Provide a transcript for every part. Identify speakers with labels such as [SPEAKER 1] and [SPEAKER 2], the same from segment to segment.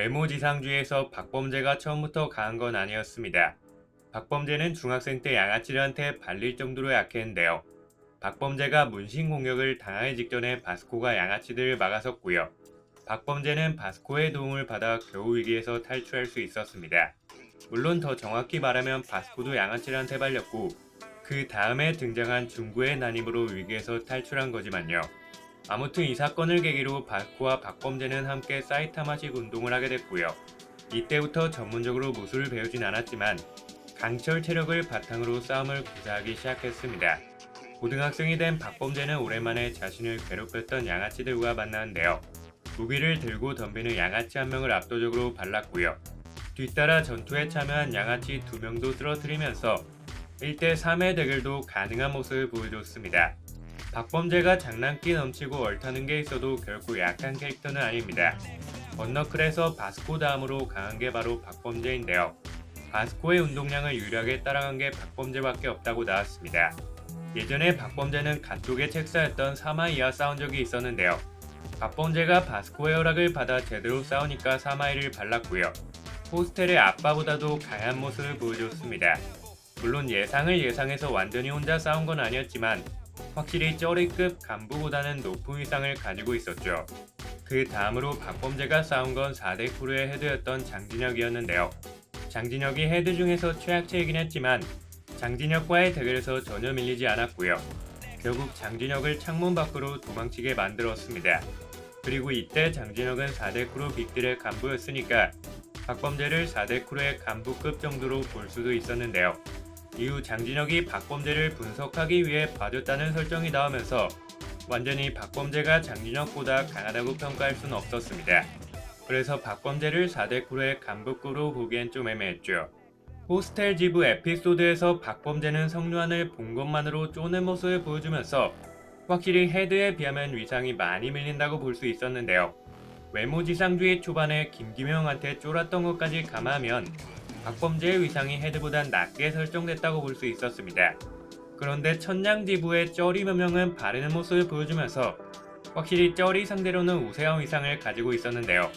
[SPEAKER 1] 외모지상주의에서 박범재가 처음부터 강한 건 아니었습니다. 박범재는 중학생 때 양아치들한테 발릴 정도로 약했는데요. 박범재가 문신 공격을 당하기 직전에 바스코가 양아치들을 막아섰고요. 박범재는 바스코의 도움을 받아 겨우 위기에서 탈출할 수 있었습니다. 물론 더 정확히 말하면 바스코도 양아치들한테 발렸고 그 다음에 등장한 중구의 난입으로 위기에서 탈출한 거지만요. 아무튼 이 사건을 계기로 바스코와 박범재는 함께 사이타마식 운동을 하게 됐고요. 이때부터 전문적으로 무술을 배우진 않았지만 강철 체력을 바탕으로 싸움을 구사하기 시작했습니다. 고등학생이 된 박범재는 오랜만에 자신을 괴롭혔던 양아치들과 만났는데요. 무기를 들고 덤비는 양아치 한 명을 압도적으로 발랐고요. 뒤따라 전투에 참여한 양아치 두 명도 쓰러뜨리면서 1대 3의 대결도 가능한 모습을 보여줬습니다. 박범재가 장난기 넘치고 얼타는 게 있어도 결코 약한 캐릭터는 아닙니다. 번너클에서 바스코 다음으로 강한 게 바로 박범재인데요. 바스코의 운동량을 유일하게 따라간 게 박범재밖에 없다고 나왔습니다. 예전에 박범재는 가쪽의 책사였던 사마이와 싸운 적이 있었는데요. 박범재가 바스코의 허락을 받아 제대로 싸우니까 사마이를 발랐고요. 호스텔의 아빠보다도 강한 모습을 보여줬습니다. 물론 예상을 예상해서 완전히 혼자 싸운 건 아니었지만 확실히 쩌리급 간부보다는 높은 위상을 가지고 있었죠. 그 다음으로 박범재가 싸운 건 4대 크루의 헤드였던 장진혁이었는데요. 장진혁이 헤드 중에서 최약체이긴 했지만 장진혁과의 대결에서 전혀 밀리지 않았고요. 결국 장진혁을 창문 밖으로 도망치게 만들었습니다. 그리고 이때 장진혁은 4대 크루 빅들의 간부였으니까 박범재를 4대 크루의 간부급 정도로 볼 수도 있었는데요. 이후 장진혁이 박범재를 분석하기 위해 봐줬다는 설정이 나오면서 완전히 박범재가 장진혁보다 강하다고 평가할 수는 없었습니다. 그래서 박범재를 4대 크루의 간부급으로 보기엔 좀 애매했죠. 호스텔 지부 에피소드에서 박범재는 성류한을 본 것만으로 쪼는 모습을 보여주면서 확실히 헤드에 비하면 위상이 많이 밀린다고 볼 수 있었는데요. 외모지상주의 초반에 김기명한테 쫄았던 것까지 감안하면 박범재의 위상이 헤드보단 낮게 설정됐다고 볼 수 있었습니다. 그런데 천냥지부의 쩌리 몇명은 바르는 모습을 보여주면서 확실히 쩌리 상대로는 우세한 위상을 가지고 있었는데요.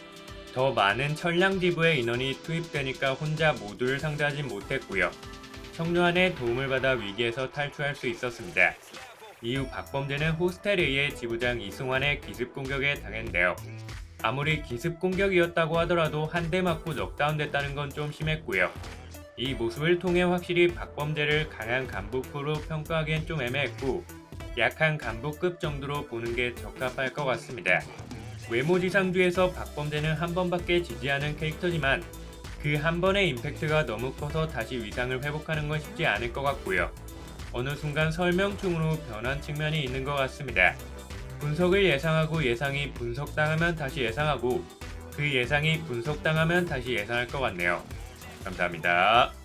[SPEAKER 1] 더 많은 천량지부의 인원이 투입되니까 혼자 모두를 상대하지 못했고요. 청류한의 도움을 받아 위기에서 탈출할 수 있었습니다. 이후 박범재는 호스텔에 의해 지부장 이승환의 기습 공격에 당했는데요. 아무리 기습 공격이었다고 하더라도 한 대 맞고 넉다운 됐다는 건 좀 심했고요. 이 모습을 통해 확실히 박범재를 강한 간부급으로 평가하기엔 좀 애매했고 약한 간부급 정도로 보는 게 적합할 것 같습니다. 외모지상주에서 박범재는 한 번밖에 지지 않은 캐릭터지만 그 한 번의 임팩트가 너무 커서 다시 위상을 회복하는 건 쉽지 않을 것 같고요. 어느 순간 설명충으로 변한 측면이 있는 것 같습니다. 분석을 예상하고 예상이 분석당하면 다시 예상하고 그 예상이 분석당하면 다시 예상할 것 같네요. 감사합니다.